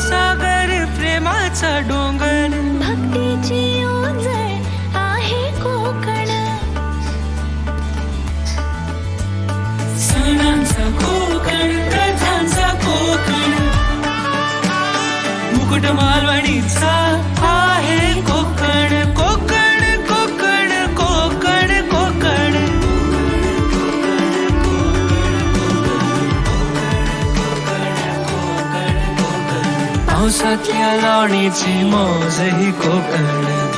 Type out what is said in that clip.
सागर प्रेमाचा डोंगर. भक्तीची ओंजळ आहे कोकण. सणांचा कोकण प्रथांचा कोकण. मुकुट मालवणीचा पावसातल्या लावणीची मौज ही कोकण